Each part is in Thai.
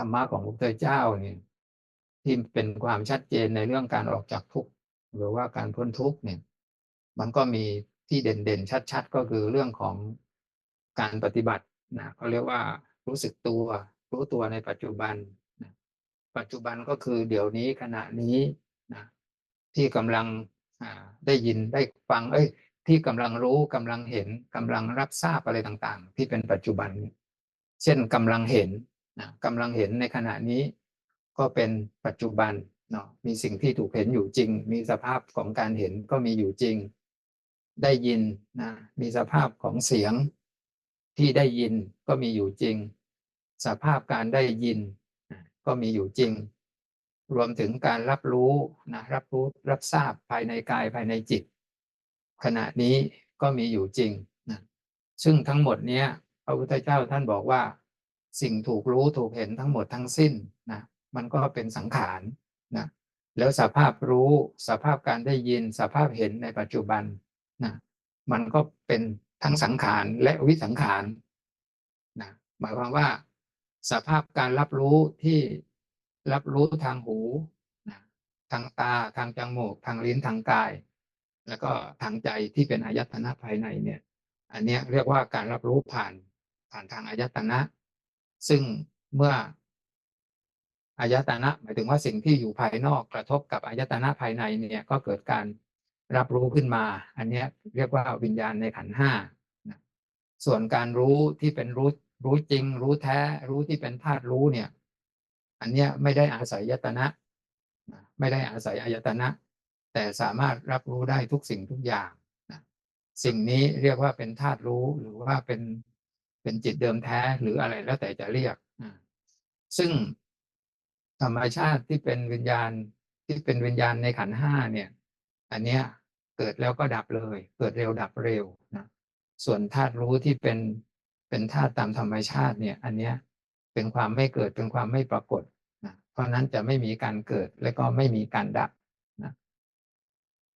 รรมะของพระพุทธเจ้าเนี่ยที่เป็นความชัดเจนในเรื่องการออกจากทุกข์หรือว่าการพ้นทุกข์เนี่ย มันก็มีที่เด่นๆชัด ๆ ก็คือเรื่องของการปฏิบัตินะเขาเรียกว่ารู้สึกตัว รู้ตัวในปัจจุบันนะปัจจุบันก็คือเดี๋ยวนี้ขณะนี้นะที่กำลังได้ยินได้ฟัง เอ้ย ที่กำลังรู้กำลังเห็นกำลังรับทราบอะไรต่างๆ ที่เป็นปัจจุบัน เช่นกำลังเห็น นะกำลังเห็นในขณะนี้ก็เป็นปัจจุบันเนาะมีสิ่งที่ถูกเห็นอยู่จริง มีสภาพของการเห็นก็มีอยู่จริง ได้ยินนะมีสภาพของเสียงที่ได้ยินก็มีอยู่จริง สภาพการได้ยินก็มีอยู่จริง รวมถึงการรับรู้นะรับรู้รับทราบภายในกายภายในจิต ขณะนี้ก็มีอยู่จริงนะซึ่งทั้งหมดเนี้ยพระพุทธเจ้าท่านบอกว่า สิ่งถูกรู้ถูกเห็นทั้งหมดทั้งสิ้นนะมันก็เป็นสังขารนะแล้วสภาพรู้สภาพการได้ยินสภาพเห็นในปัจจุบันนะมันก็เป็นทั้งสังขารและวิสังขารนะหมายความว่า สภาพการรับรู้ที่รับรู้ทางหูนะทางตาทางจมูกทางลิ้นทางกาย แล้วก็ทางใจที่เป็นอายตนะภายในเนี่ย อันนี้เรียกว่าการรับรู้ผ่านผ่านทางอายตนะ ซึ่งเมื่ออายตนะ หมายถึงว่าสิ่งที่อยู่ภายนอกกระทบกับอายตนะภายในเนี่ยก็เกิดการรับรู้ขึ้นมา อันนี้เรียกว่าวิญญาณในขันห้าส่วนการรู้ที่เป็นรู้รู้จริง รู้แท้ รู้ที่เป็นธาตุรู้เนี่ย อันนี้ไม่ได้อาศัยยตนะ ไม่ได้อาศัยอายตนะ แต่สามารถรับรู้ได้ทุกสิ่งทุกอย่าง สิ่งนี้เรียกว่าเป็นธาตุรู้หรือว่าเป็น เป็นจิตเดิมแท้หรืออะไรแล้วแต่จะเรียกซึ่งธรรมชาติที่เป็นวิญญาณที่เป็นวิญญาณในขันห้าเนี่ย อันเนี้ยเกิดแล้วก็ดับเลย เกิดเร็วดับเร็วนะส่วนธาตุรู้ที่เป็นเป็นธาตุตามธรรมชาติเนี่ย อันเนี้ยเป็นความไม่เกิดเป็นความไม่ปรากฏนะเพราะนั้นจะไม่มีการเกิดและก็ไม่มีการดับนะ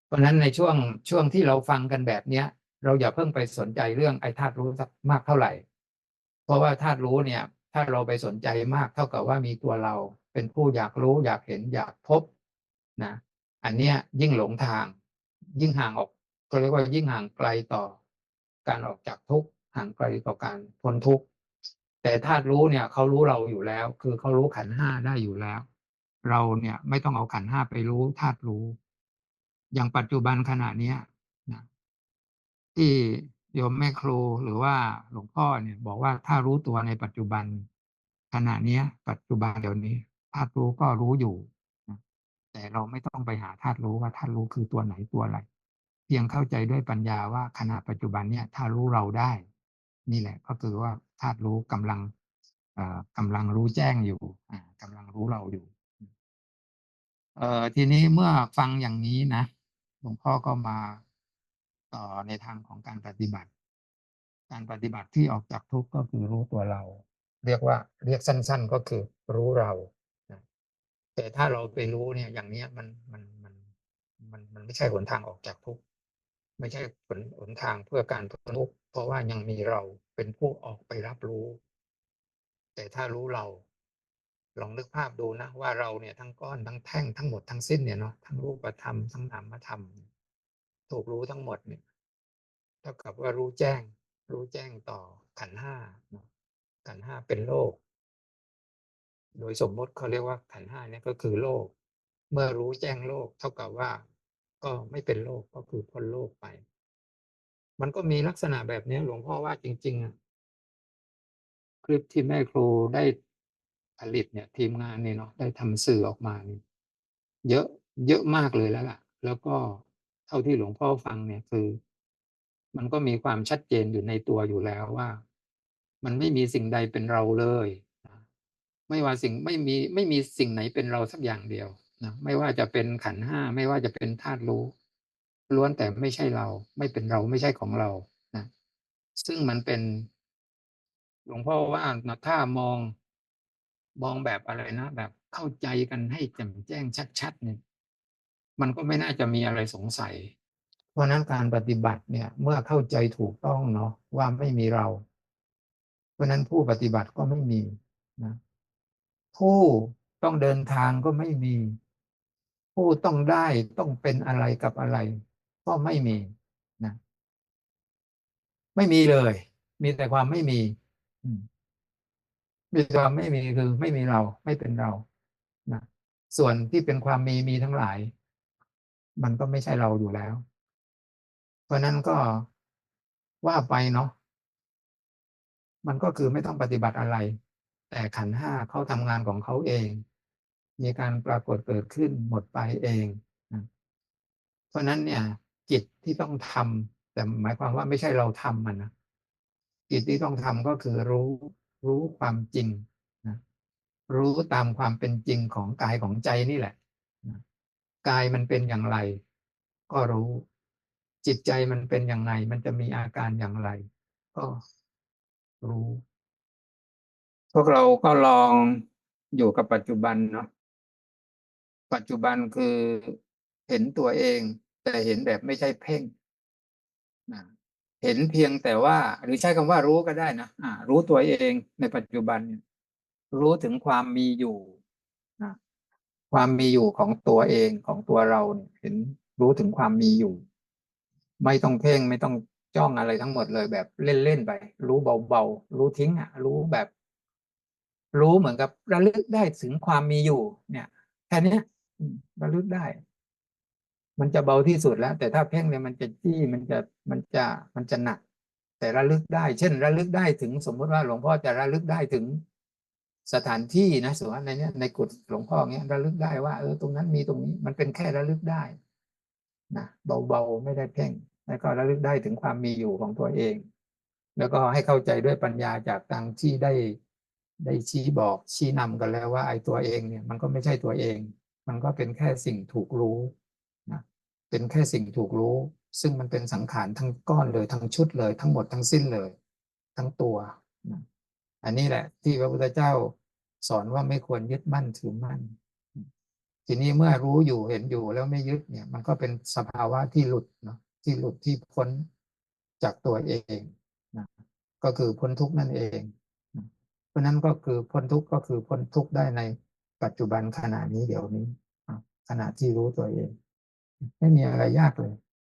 เพราะนั้นในช่วงช่วงที่เราฟังกันแบบเนี้ย เราอย่าเพิ่งไปสนใจเรื่องไอ้ธาตุรู้มากเท่าไหร่ เพราะว่าธาตุรู้เนี่ย ถ้าเราไปสนใจมากเท่ากับว่ามีตัวเราเป็นผู้อยากรู้อยากเห็นอยากพบนะ อันเนี้ยยิ่งหลงทาง ยิ่งห่างออกก็เรียกว่ายิ่งห่างไกลต่อ การออกจากทุกข์ห่างไกลต่อการพ้นทุกข์แต่ธาตุรู้เนี่ยเขารู้เราอยู่แล้ว คือเขารู้ขันห้าได้อยู่แล้ว เราเนี่ยไม่ต้องเอาขันห้าไปรู้ธาตุรู้ อย่างปัจจุบันขณะเนี้ยนะที่ โยมแม่ครูหรือว่าหลวงพ่อเนี่ย บอกว่าถ้ารู้ตัวในปัจจุบันขณะเนี้ย ปัจจุบันเดี๋ยวนี้ธาตุรู้ก็รู้อยู่แต่เราไม่ต้องไปหาธาตุรู้ว่าธาตุรู้คือตัวไหนตัวอะไรเพียงเข้าใจด้วยปัญญาว่าขณะปัจจุบันเนี่ยถ้ารู้เราได้ นี่แหละ ก็คือว่าธาตุรู้กำลังกำลังรู้แจ้งอยู่กำลังรู้เราอยู่เอ่อทีนี้เมื่อฟังอย่างนี้นะหลวงพ่อก็มา ต่อในทางของการปฏิบัติ การปฏิบัติที่ออกจากทุกข์ก็คือรู้ตัวเรา เรียกว่าเรียกสั้น ๆ ก็คือรู้เราแต่ถ้าเราไปรู้เนี่ย อย่างเนี้ยมันมันมันมันมันไม่ใช่หนทางออกจากทุกข์ไม่ใช่ผลหนทางเพื่อการพ้นทุกข์เพราะว่ายังมีเราเป็นผู้ออกไปรับรู้ แต่ถ้ารู้เรา ลองนึกภาพดูนะว่าเราเนี่ยทั้งก้อนทั้งแท่งทั้งหมดทั้งสิ้นเนี่ยเนาะทั้งรูปธรรมทั้งนามธรรม ถูกรู้ทั้งหมดเนี่ยเท่ากับว่ารู้แจ้ง รู้แจ้งต่อขันห้าขันห้าเป็นโลก โดยสมมติเขาเรียกว่าขันห้าเนี่ยก็คือโลก เมื่อรู้แจ้งโลก เท่ากับว่า ก็ไม่เป็นโลกก็คือพ้นโลกไป มันก็มีลักษณะแบบนี้หลวงพ่อว่าจริงๆอะคลิปที่แม่ครูได้ผลิตเนี่ยทีมงานเนี่ยเนาะได้ทำสื่อออกมานี่เยอะเยอะมากเลยแล้วล่ะ แล้วก็ เท่าที่หลวงพ่อฟังเนี่ยคือ มันก็มีความชัดเจนอยู่ในตัวอยู่แล้วว่า มันไม่มีสิ่งใดเป็นเราเลยไม่ว่าสิ่งไม่มีไม่มีสิ่งไหนเป็นเราสักอย่างเดียวนะไม่ว่าจะเป็นขันห้าไม่ว่าจะเป็นธาตุรู้ ล้วนแต่ไม่ใช่เรา ไม่เป็นเราไม่ใช่ของเรานะซึ่งมันเป็น หลวงพ่อว่าถ้ามองมองแบบอะไรนะ แบบเข้าใจกันให้แจ่มแจ้งชัดๆเนี่ย มันก็ไม่น่าจะมีอะไรสงสัย เพราะนั้นการปฏิบัติเนี่ยเมื่อเข้าใจถูกต้องเนาะว่าไม่มีเรา เพราะนั้นผู้ปฏิบัติก็ไม่มีนะผู้ต้องเดินทางก็ไม่มี ผู้ต้องได้ต้องเป็นอะไรกับอะไร ก็ไม่มีนะไม่มีเลย มีแต่ความไม่มีมีความไม่มีคือไม่มีเราไม่เป็นเรานะส่วนที่เป็นความมีมีทั้งหลาย มันก็ไม่ใช่เราอยู่แล้ว เพราะนั้นก็ว่าไปเนาะมันก็คือไม่ต้องปฏิบัติอะไร แต่ขันธ์ห้าเขาทำงานของเขาเอง มีการปรากฏเกิดขึ้นหมดไปเองนะเพราะฉะนั้นเนี่ย จิตที่ต้องทำแต่หมายความว่าไม่ใช่เราทำมันนะจิตที่ต้องทำก็คือรู้รู้ความจริงนะรู้ตามความเป็นจริงของกายของใจนี่แหละนะ กายมันเป็นอย่างไร ก็รู้ จิตใจมันเป็นอย่างไร มันจะมีอาการอย่างไร ก็รู้ พวกเราก็ลองอยู่กับปัจจุบันเนาะปัจจุบันคือเห็นตัวเอง แต่เห็นแบบไม่ใช่เพ่งนะเห็นเพียงแต่ว่า หรือใช้คำว่ารู้ก็ได้นะอ่ารู้ตัวเองในปัจจุบัน รู้ถึงความมีอยู่ ความมีอยู่ของตัวเองของตัวเราเนี่ยเห็นรู้ถึงความมีอยู่ ไม่ต้องเพ่งไม่ต้องจ้องอะไรทั้งหมดเลยแบบเล่นๆไป รู้เบาๆรู้ทิ้งอะ รู้แบบ รู้เหมือนกับระลึกได้ถึงความมีอยู่ เนี่ยแค่นี้ระลึกได้ มันจะเบาที่สุดแล้ว แต่ถ้าเพ่งเนี่ยมันจะจี้มันจะมันจะมันจะหนัก แต่ระลึกได้ เช่น ระลึกได้ถึงสมมติว่าหลวงพ่อจะระลึกได้ถึง สถานที่นะสมมติในเนี้ยในกุฏหลวงพ่อเนี้ยระลึกได้ว่าเออตรงนั้นมีตรงนี้มันเป็นแค่ระลึกได้นะเบาๆไม่ได้เพ่งแล้วก็ระลึกได้ถึงความมีอยู่ของตัวเอง แล้วก็ให้เข้าใจด้วยปัญญาจากทางที่ได้ได้ชี้บอกชี้นำกันแล้วว่าไอ้ตัวเองเนี่ยมันก็ไม่ใช่ตัวเอง มันก็เป็นแค่สิ่งถูกรู้นะเป็นแค่สิ่งถูกรู้ ซึ่งมันเป็นสังขารทั้งก้อนเลยทั้งชุดเลย ทั้งหมดทั้งสิ้นเลย ทั้งตัวนะ อันนี้แหละ ที่พระพุทธเจ้าสอนว่าไม่ควรยึดมั่นถือมั่น ทีนี้เมื่อรู้อยู่เห็นอยู่แล้วไม่ยึดเนี่ย มันก็เป็นสภาวะที่หลุดเนาะที่หลุดที่พ้นจากตัวเองนะก็คือพ้นทุกข์นั่นเอง เพราะนั้นก็คือพ้นทุกข์ก็คือพ้นทุกข์ได้ในปัจจุบันขณะนี้เดี๋ยวนี้ขณะที่รู้ตัวเอง ไม่มีอะไรยากเลย